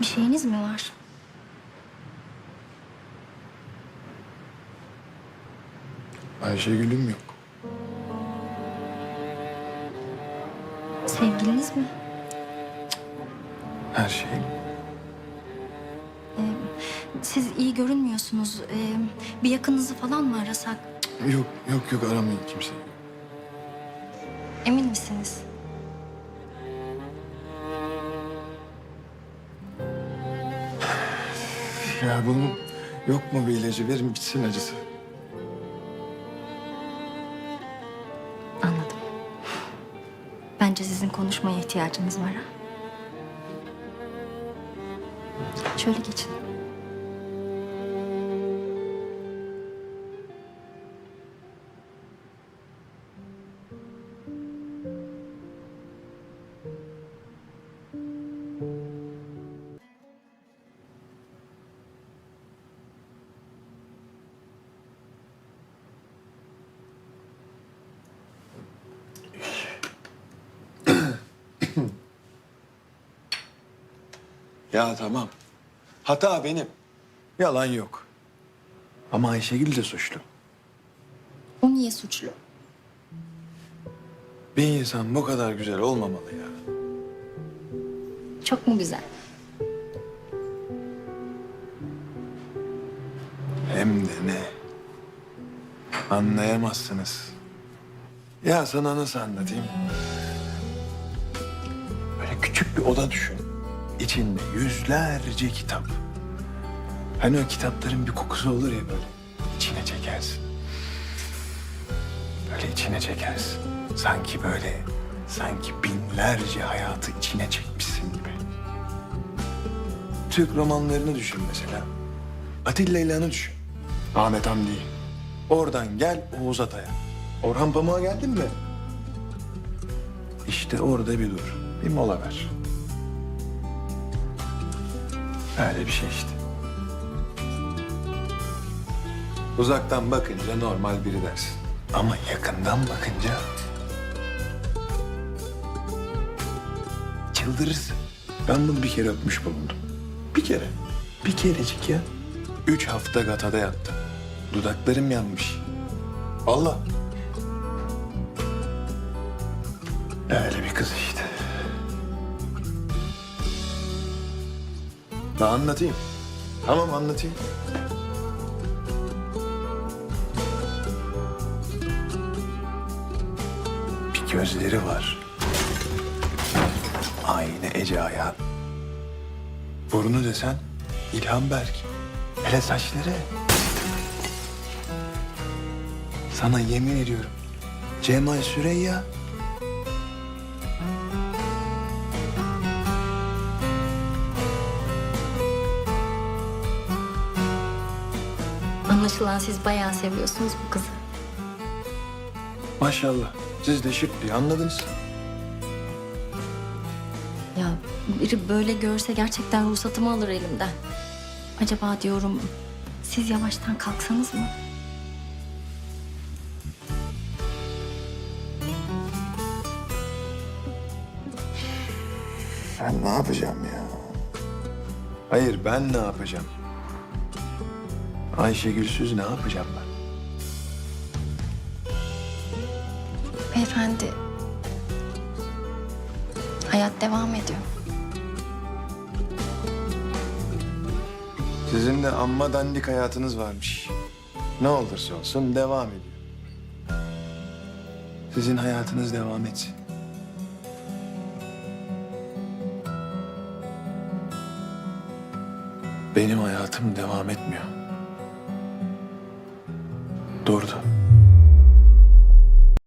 Bir şeyiniz mi var? Ayşegül'üm yok. Sevgiliniz mi? Her şey. Siz iyi görünmüyorsunuz. Ee, bir yakınınızı falan mı arasak? Yok yok yok aramayın kimseyi. Emin misiniz? Ya bunun yok mu bir ilacı verin bitsin acısı. Anladım. Bence sizin konuşmaya ihtiyacınız var ha. Şöyle geçin. Ya tamam. Hata benim. Yalan yok. Ama Ayşegül de suçlu. O niye suçlu? Bir insan bu kadar güzel olmamalı ya. Çok mu güzel? Hem de ne? Anlayamazsınız. Ya sana nasıl anlatayım? Böyle küçük bir oda düşün. İçinde yüzlerce kitap. Hani o kitapların bir kokusu olur ya böyle. İçine çekersin. Böyle içine çekersin. Sanki böyle, sanki binlerce hayatı içine çekmişsin gibi. Türk romanlarını düşün mesela. Atilla İlhan'ı düşün. Ahmet Hamdi'yi. Oradan gel Oğuz Atay'a. Orhan Pamuk'a geldin mi? İşte orada bir dur. Bir mola ver. Öyle bir şey işte. Uzaktan bakınca normal biri dersin. Ama yakından bakınca... Çıldırırsın. Ben bunu bir kere öpmüş bulundum. Bir kere. Bir kerecik ya. Üç hafta gatada yattım. Dudaklarım yanmış. Allah. Öyle bir kız işte. Ben anlatayım. Tamam anlatayım. Bir gözleri var. Aynı Ece Ayhan. Burnu desen İlhan Berk. Hele saçları. Sana yemin ediyorum. Cemal Süreyya. Anlaşılan siz bayağı seviyorsunuz bu kızı. Maşallah. Siz de şık diye anladınız. Ya biri böyle görse gerçekten ruhsatımı alır elimden. Acaba diyorum siz yavaştan kalksanız mı? Ben ne yapacağım ya? Hayır ben ne yapacağım? Ayşegülsüz ne yapacağım ben? Beyefendi. Hayat devam ediyor. Sizin de amma dandik hayatınız varmış. Ne olursa olsun devam ediyor. Sizin hayatınız devam etsin. Benim hayatım devam etmiyor. Durdu.